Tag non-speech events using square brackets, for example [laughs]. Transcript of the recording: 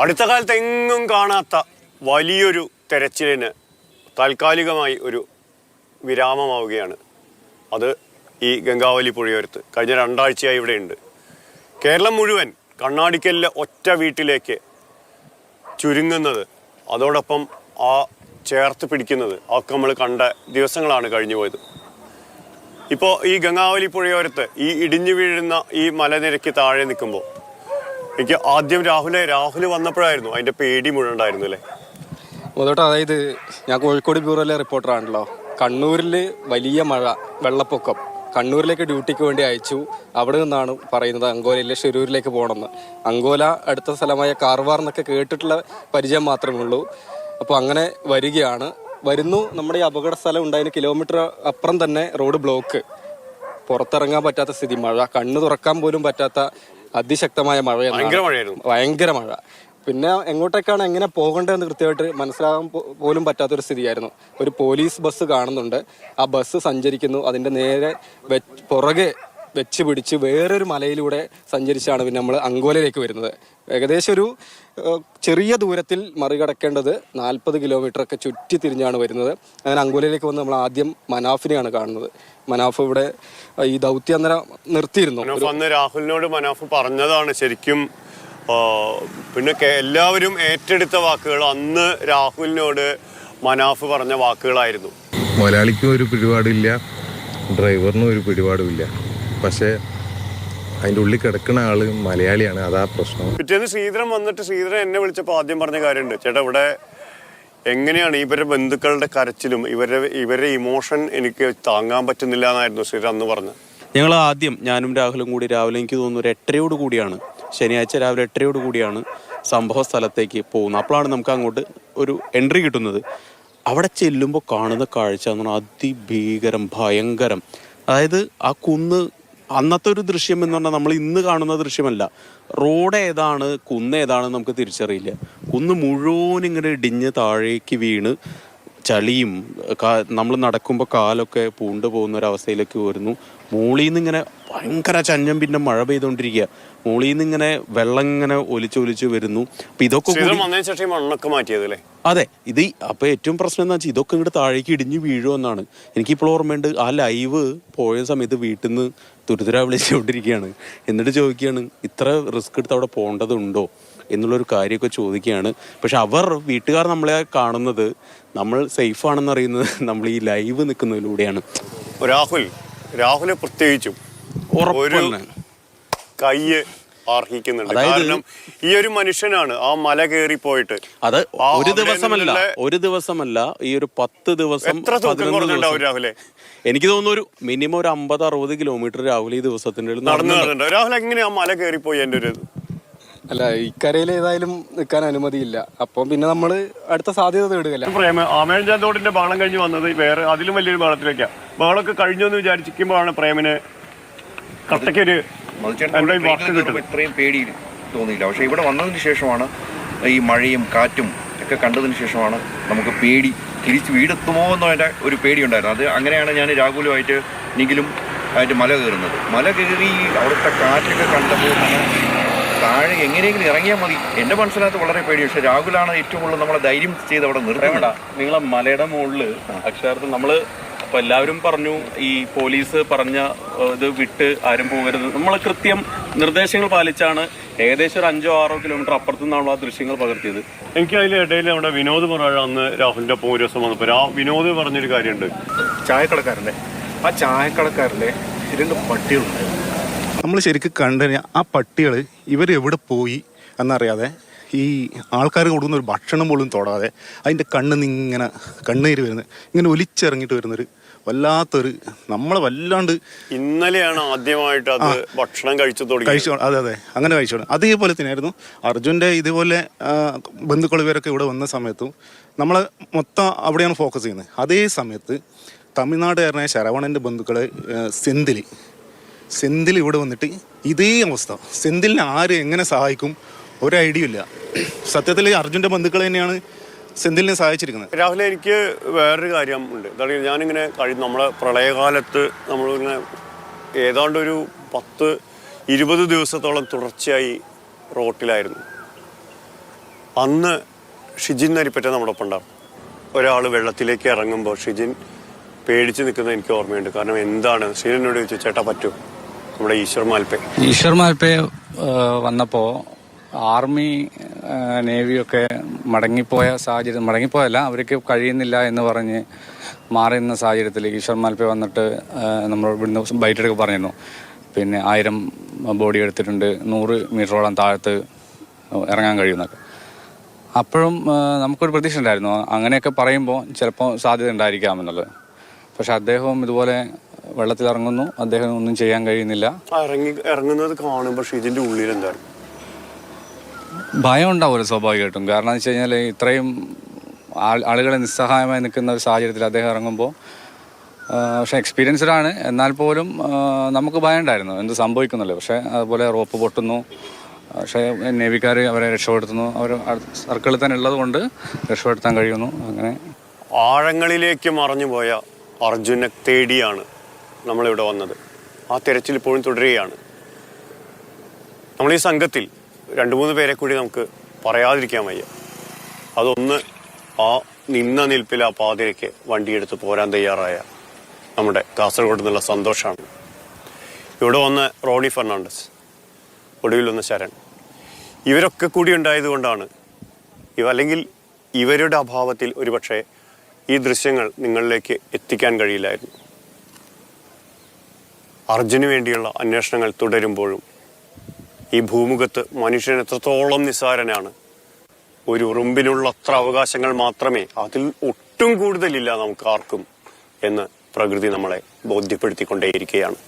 അടുത്ത കാലത്ത് എങ്ങും കാണാത്ത വലിയൊരു തെരച്ചിലിന് താൽക്കാലികമായി ഒരു വിരാമമാവുകയാണ്. അത് ഈ ഗംഗാവലി പുഴയോരത്ത്. കഴിഞ്ഞ രണ്ടാഴ്ചയായി ഇവിടെയുണ്ട്. കേരളം മുഴുവൻ കണ്ണാടിക്കലിലെ ഒറ്റ വീട്ടിലേക്ക് ചുരുങ്ങുന്നത് അതോടൊപ്പം ആ ചേർത്ത് പിടിക്കുന്നത് ഒക്കെ നമ്മൾ കണ്ട ദിവസങ്ങളാണ് കഴിഞ്ഞു പോയത്. ഇപ്പോൾ ഈ ഗംഗാവലി പുഴയോരത്ത് ഈ ഇടിഞ്ഞു വീഴുന്ന ഈ മലനിരക്ക് താഴെ നിൽക്കുമ്പോൾ എനിക്ക് ആദ്യം രാഹുലെ രാഹുൽ വന്നപ്പോഴായിരുന്നു അതിന്റെ പേടി മുഴുവൻ ഉണ്ടായിരുന്നു അല്ലേ? അതായത് ഞാൻ കോഴിക്കോട് ബ്യൂറോയിലെ റിപ്പോർട്ടർ ആണല്ലോ. കണ്ണൂരിൽ വലിയ മഴ വെള്ളപ്പൊക്കം. കണ്ണൂരിലേക്ക് ഡ്യൂട്ടിക്ക് വേണ്ടി അയച്ചു. അവിടെ നിന്നാണ് പറയുന്നത് അങ്കോലയിലെ ഷിരൂരിലേക്ക് പോകണമെന്ന്. അങ്കോല അടുത്ത സ്ഥലമായ കാർവാർ എന്നൊക്കെ കേട്ടിട്ടുള്ള പരിചയം മാത്രമേ ഉള്ളൂ. അപ്പോൾ അങ്ങനെ വരികയാണ്. വരുന്നു. നമ്മുടെ ഈ അപകട സ്ഥലം ഉണ്ടായതിന് കിലോമീറ്റർ അപ്പുറം തന്നെ റോഡ് ബ്ലോക്ക് പുറത്തിറങ്ങാൻ പറ്റാത്ത സ്ഥിതി. മഴ. കണ്ണ് തുറക്കാൻ പോലും പറ്റാത്ത അതിശക്തമായ മഴ ഭയങ്കര മഴയായിരുന്നു. ഭയങ്കര മഴ. പിന്നെ എങ്ങോട്ടേക്കാണ് എങ്ങനെ പോകേണ്ടതെന്ന് കൃത്യമായിട്ട് മനസ്സിലാകാൻ പോലും പറ്റാത്തൊരു സ്ഥിതിയായിരുന്നു. ഒരു പോലീസ് ബസ് കാണുന്നുണ്ട്. ആ ബസ് സഞ്ചരിക്കുന്നു. അതിന്റെ നേരെ പുറകെ വെച്ച് പിടിച്ച് വേറൊരു മലയിലൂടെ സഞ്ചരിച്ചാണ് പിന്നെ നമ്മൾ അങ്കോലയിലേക്ക് വരുന്നത്. ഏകദേശം ഒരു ചെറിയ ദൂരത്തിൽ മറികടക്കേണ്ടത് നാൽപ്പത് കിലോമീറ്റർ ഒക്കെ ചുറ്റി തിരിഞ്ഞാണ് വരുന്നത്. അങ്ങനെ അങ്കോലയിലേക്ക് വന്ന് നമ്മൾ ആദ്യം മനാഫിനെയാണ് കാണുന്നത്. മനാഫ് ഇവിടെ ഈ ദൗത്യം അന്നേരം നിർത്തിയിരുന്നു അന്ന് രാഹുലിനോട് മനാഫ് പറഞ്ഞതാണ് ശരിക്കും പിന്നെ എല്ലാവരും ഏറ്റെടുത്ത വാക്കുകൾ അന്ന് രാഹുലിനോട് മനാഫ് പറഞ്ഞ വാക്കുകളായിരുന്നു. മുതലാളിക്കും ഒരു പിടിപാടില്ല ഡ്രൈവറിനും ഒരു പിടിപാടുമില്ല. പക്ഷേ അതിന്റെ ഉള്ളിൽ കിടക്കുന്ന ആൾ മലയാളിയാണ്. അതാ പ്രശ്നം. പിറ്റേന്ന് ശ്രീധരൻ വന്നിട്ട് ശ്രീധരൻ എന്നെ വിളിച്ചപ്പോൾ ആദ്യം പറഞ്ഞ കാര്യമുണ്ട്. ചേട്ടാ ഇവിടെ എങ്ങനെയാണ് ഇവരുടെ ബന്ധുക്കളുടെ കരച്ചിലും ഇവരുടെ ഇവരുടെ ഇമോഷൻ എനിക്ക് താങ്ങാൻ പറ്റുന്നില്ല എന്നായിരുന്നു ശ്രീധരൻ അന്ന് പറഞ്ഞത്. ഞങ്ങൾ ആദ്യം ഞാനും രാഹുലും കൂടി രാവിലെ എനിക്ക് തോന്നുന്നു ഒരു എട്ടരയോട് കൂടിയാണ്. ശനിയാഴ്ച രാവിലെ എട്ടരയോട് കൂടിയാണ് സംഭവ സ്ഥലത്തേക്ക് പോകുന്നത്. അപ്പോഴാണ് നമുക്ക് അങ്ങോട്ട് ഒരു എൻട്രി കിട്ടുന്നത്. അവിടെ ചെല്ലുമ്പോൾ കാണുന്ന കാഴ്ച എന്ന് പറഞ്ഞാൽ അതിഭീകരം ഭയങ്കരം. അതായത് ആ കുന്ന് അന്നത്തെ ഒരു ദൃശ്യം എന്ന് പറഞ്ഞാൽ നമ്മൾ ഇന്ന് കാണുന്ന ദൃശ്യമല്ല. റോഡ് ഏതാണ് കുന്ന് ഏതാണെന്ന് നമുക്ക് തിരിച്ചറിയില്ല. കുന്ന് മുഴുവൻ ഇങ്ങനെ ഇടിഞ്ഞ് താഴേക്ക് വീണ് ചളിയും നമ്മൾ നടക്കുമ്പോൾ കാലൊക്കെ പൂണ്ടു പോകുന്ന ഒരു അവസ്ഥയിലേക്ക് വരുന്നു. മുകളിൽ നിന്ന് ഇങ്ങനെ ഭയങ്കര ചഞ്ഞം പിന്നെ മഴ പെയ്തുകൊണ്ടിരിക്കുക മുകളിൽ നിന്ന് ഇങ്ങനെ വെള്ളം ഇങ്ങനെ ഒലിച്ചൊലിച്ച് വരുന്നു. അപ്പൊ ഇതൊക്കെ കൂടി ശ്രീധരൻ വന്നതിന് ശേഷം ഈ മണ്ണൊക്കെ മാറ്റിയത് അതെ ഇത് അപ്പൊ ഏറ്റവും പ്രശ്നം എന്താ വെച്ചാൽ ഇതൊക്കെ ഇങ്ങോട്ട് താഴേക്ക് ഇടിഞ്ഞു വീഴുമെന്നാണ് എനിക്കിപ്പോൾ ഓർമ്മയുണ്ട് ആ ലൈവ് പോയ സമയത്ത് വീട്ടിൽ നിന്ന് തുരുതുര വിളിച്ചുകൊണ്ടിരിക്കുകയാണ് എന്നിട്ട് ചോദിക്കുകയാണ് ഇത്ര റിസ്ക് എടുത്ത് അവിടെ പോകേണ്ടതുണ്ടോ എന്നുള്ളൊരു കാര്യമൊക്കെ ചോദിക്കുകയാണ്. പക്ഷെ അവർ വീട്ടുകാർ നമ്മളെ കാണുന്നത് നമ്മൾ സേഫ് ആണെന്ന് അറിയുന്നത് [laughs] നമ്മൾ ഈ ലൈവ് നിൽക്കുന്നതിലൂടെയാണ്. രാഹുൽ രാഹുൽ പ്രത്യേകിച്ചും ഒരു കയ്യ് അർഹിക്കുന്നുണ്ട് കാരണം ഈ ഒരു മനുഷ്യനാണ് ആ മല കയറി പോയിട്ട് അത് ഒരു ദിവസമല്ല ഒരു ദിവസമല്ല ഈ ഒരു പത്ത് ദിവസം എത്ര തൂക്കം പതിനൊന്ന് കുറഞ്ഞിട്ടുണ്ടാവും രാഹുലെ? എനിക്ക് തോന്നുന്നു ഒരു മിനിമം ഒരു അമ്പത് അറുപത് കിലോമീറ്റർ രാഹുൽ ഈ ദിവസത്തിന്റെ നടന്നു രാഹുൽ എങ്ങനെയാ മല കയറി പോയി എന്റെ ഒരു? അല്ല ഇക്കരയിൽ ഏതായാലും നിൽക്കാൻ അനുമതിയില്ല. അപ്പം പിന്നെ നമ്മൾ അടുത്ത സാധ്യത തേടുകയല്ല. പ്രേമ ആമേഴഞ്ചാൻ തോടിന്റെ ബഹളം കഴിഞ്ഞ് വന്നത് വേറെ അതിലും വലിയൊരു ബാളത്തിലേക്കാ ബാളൊക്കെ കഴിഞ്ഞു എന്ന് വിചാരിച്ചിരിക്കുമ്പോഴാണ് പ്രേമിന് കട്ടയ്ക്കൊരു ഇത്രയും പേടി തോന്നിയില്ല. പക്ഷെ ഇവിടെ വന്നതിന് ശേഷമാണ് ഈ മഴയും കാറ്റും ഒക്കെ കണ്ടതിന് ശേഷമാണ് നമുക്ക് പേടി തിരിച്ച് വീടെത്തുമോ എന്നതിന്റെ ഒരു പേടിയുണ്ടായിരുന്നു. അത് അങ്ങനെയാണ് ഞാൻ രാഹുലുമായിട്ട് നിഖിലും ആയിട്ട് മല കയറുന്നത്. മല കയറി അവിടുത്തെ കാറ്റൊക്കെ കണ്ടപ്പോൾ നമ്മൾ താഴെ എങ്ങനെയെങ്കിലും ഇറങ്ങിയാൽ മതി. എന്റെ മനസ്സിനകത്ത് വളരെ പേടി പക്ഷെ രാഹുലാണ് ഏറ്റവും കൂടുതൽ നമ്മളെ ധൈര്യം ചെയ്ത് അവിടെ നിർത്തേണ്ട നിങ്ങളെ മലയുടെ മുകളിൽ അക്ഷരാർത്ഥം നമ്മൾ അപ്പൊ എല്ലാവരും പറഞ്ഞു ഈ പോലീസ് പറഞ്ഞ ഇത് വിട്ട് ആരും പോകരുത്. നമ്മൾ കൃത്യം നിർദ്ദേശങ്ങൾ പാലിച്ചാണ് ഏകദേശം ഒരു അഞ്ചോ ആറോ കിലോമീറ്റർ അപ്പുറത്തു നിന്നാണ് ആ ദൃശ്യങ്ങൾ പകർത്തിയത്. എനിക്ക് അതിൽ ഇടയിൽ നമ്മുടെ വിനോദ് പറഴ അന്ന് രാഹുലിന്റെ ഒപ്പം ഒരു ദിവസം വന്നപ്പോൾ ആ വിനോദ് പറഞ്ഞൊരു കാര്യമുണ്ട്. ചായക്കടക്കാരന്റെ ആ ചായക്കടക്കാരന്റെ രണ്ട് പട്ടികളുണ്ടായിരുന്നു. നമ്മൾ ശരിക്കും കണ്ടു കഴിഞ്ഞാൽ ആ പട്ടികൾ ഇവർ എവിടെ പോയി എന്നറിയാതെ ഈ ആൾക്കാർ കൊടുക്കുന്ന ഒരു ഭക്ഷണം പോലും തൊടാതെ അതിന്റെ കണ്ണിൽ നിന്ന് ഇങ്ങനെ കണ്ണീര് വരുന്നത് ഇങ്ങനെ ഒലിച്ചിറങ്ങിയിട്ട് വരുന്നൊരു വല്ലാത്തൊരു നമ്മളെ വല്ലാണ്ട് ഇന്നലെയാണ് ആദ്യമായിട്ട് അത് ഭക്ഷണം കഴിച്ചു തുടങ്ങി കഴിച്ചു അതെ അതെ അങ്ങനെ കഴിച്ചു അതേപോലെ തന്നെയായിരുന്നു അർജുന്റെ ഇതുപോലെ ബന്ധുക്കൾ ഇവരൊക്കെ ഇവിടെ വന്ന സമയത്തും നമ്മൾ മൊത്തം അവിടെയാണ് ഫോക്കസ് ചെയ്യുന്നത്. അതേ സമയത്ത് തമിഴ്നാടുകാരനായ ശരവണന്റെ ബന്ധുക്കൾ സെന്തിൽ സെന്തിൽ ഇവിടെ വന്നിട്ട് ഇതേ അവസ്ഥ. സെന്തിലിനെ ആര് എങ്ങനെ സഹായിക്കും? ഒരു ഐഡിയ ഇല്ല. സത്യത്തിൽ അർജുന്റെ ബന്ധുക്കൾ തന്നെയാണ് സെന്തിലിനെ സഹായിച്ചിരിക്കുന്നത്. രാഹുൽ എനിക്ക് വേറൊരു കാര്യം ഉണ്ട്. എന്താ ഞാനിങ്ങനെ കഴിഞ്ഞ നമ്മളെ പ്രളയകാലത്ത് നമ്മളിങ്ങനെ ഏതാണ്ട് ഒരു പത്ത് ഇരുപത് ദിവസത്തോളം തുടർച്ചയായി റോട്ടിലായിരുന്നു. അന്ന് ഷിജിൻ നരിപ്പറ്റ നമ്മുടെ ഒപ്പം ഉണ്ടാവും. ഒരാൾ വെള്ളത്തിലേക്ക് ഇറങ്ങുമ്പോൾ ഷിജിൻ പേടിച്ച് നിൽക്കുന്നത് എനിക്ക് ഓർമ്മയുണ്ട്. കാരണം എന്താണ്? ഷിജിനോട് ചോദിച്ചു ചേട്ടാ പറ്റൂ? നമ്മുടെ ഈശ്വർ മാൽപേ. ഈശ്വർ മാൽപേ വന്നപ്പോ ആർമി നേവിയൊക്കെ മടങ്ങിപ്പോയ സാഹചര്യം മടങ്ങിപ്പോയല്ല അവർക്ക് കഴിയുന്നില്ല എന്ന് പറഞ്ഞ് മാറി നിന്ന സാഹചര്യത്തിൽ ഈശ്വർ മാൽപ്പെ വന്നിട്ട് നമ്മൾ ഇവിടുന്ന് ബൈറ്റെടുക്കെ പറഞ്ഞിരുന്നു. പിന്നെ ആയിരം ബോഡി എടുത്തിട്ടുണ്ട് നൂറ് മീറ്ററോളം താഴത്ത് ഇറങ്ങാൻ കഴിയുന്നൊക്കെ അപ്പോഴും നമുക്കൊരു പ്രതീക്ഷ ഉണ്ടായിരുന്നു അങ്ങനെയൊക്കെ പറയുമ്പോൾ ചിലപ്പോൾ സാധ്യത ഉണ്ടായിരിക്കാമെന്നുള്ളത് പക്ഷെ അദ്ദേഹവും ഇതുപോലെ വെള്ളത്തിൽ ഇറങ്ങുന്നു അദ്ദേഹം ഒന്നും ചെയ്യാൻ കഴിയുന്നില്ല. ഇറങ്ങി ഇറങ്ങുന്നത് കാണുമ്പോൾ ഇതിന്റെ ഉള്ളിൽ എന്താണ്? ഭയം ഉണ്ടാവുമല്ലോ സ്വാഭാവികമായിട്ടും. കാരണം എന്ന് വെച്ച് കഴിഞ്ഞാൽ ഇത്രയും ആളുകളെ നിസ്സഹായമായി നിൽക്കുന്ന ഒരു സാഹചര്യത്തിൽ അദ്ദേഹം ഇറങ്ങുമ്പോൾ പക്ഷേ എക്സ്പീരിയൻസ്ഡ് ആണ്. എന്നാൽ പോലും നമുക്ക് ഭയം ഉണ്ടായിരുന്നു. എന്ത് സംഭവിക്കുന്നല്ലോ പക്ഷേ അതുപോലെ റോപ്പ് പൊട്ടുന്നു. പക്ഷേ നേവിക്കാർ അവരെ രക്ഷപ്പെടുത്തുന്നു. അവർ സർക്കിളിൽ തന്നെ ഉള്ളത് കൊണ്ട് രക്ഷപ്പെടുത്താൻ കഴിയുന്നു. അങ്ങനെ ആഴങ്ങളിലേക്ക് മറഞ്ഞുപോയ അർജുനെ തേടിയാണ് നമ്മളിവിടെ വന്നത്. ആ തിരച്ചിൽ ഇപ്പോഴും തുടരുകയാണ്. നമ്മൾ ഈ സംഘത്തിൽ രണ്ട് മൂന്ന് പേരെ കൂടി നമുക്ക് പറയാതിരിക്കാൻ വയ്യ. അതൊന്ന് ആ നിന്ന നിൽപ്പിൽ ആ പാതിരയ്ക്ക് വണ്ടിയെടുത്ത് പോരാൻ തയ്യാറായ നമ്മുടെ കാസർഗോഡ് നിന്നുള്ള സന്തോഷമാണ് ഇവിടെ വന്ന് റോണി ഫെർണാണ്ടസ് ഒടുവിൽ ഒന്ന് ശരൺ. ഇവരൊക്കെ കൂടി ഉണ്ടായതുകൊണ്ടാണ് ഇവ അല്ലെങ്കിൽ ഇവരുടെ അഭാവത്തിൽ ഒരുപക്ഷെ ഈ ദൃശ്യങ്ങൾ നിങ്ങളിലേക്ക് എത്തിക്കാൻ കഴിയില്ലായിരുന്നു. അർജുന് വേണ്ടിയുള്ള അന്വേഷണങ്ങൾ തുടരുമ്പോഴും ഈ ഭൂമുഖത്ത് മനുഷ്യൻ എത്രത്തോളം നിസ്സാരനാണ്. ഒരു ഉറുമ്പിനുള്ള അത്ര അവകാശങ്ങൾ മാത്രമേ അതിൽ ഒട്ടും കൂടുതലില്ല നമുക്ക് ആർക്കും എന്ന് പ്രകൃതി നമ്മളെ ബോധ്യപ്പെടുത്തിക്കൊണ്ടേയിരിക്കുകയാണ്.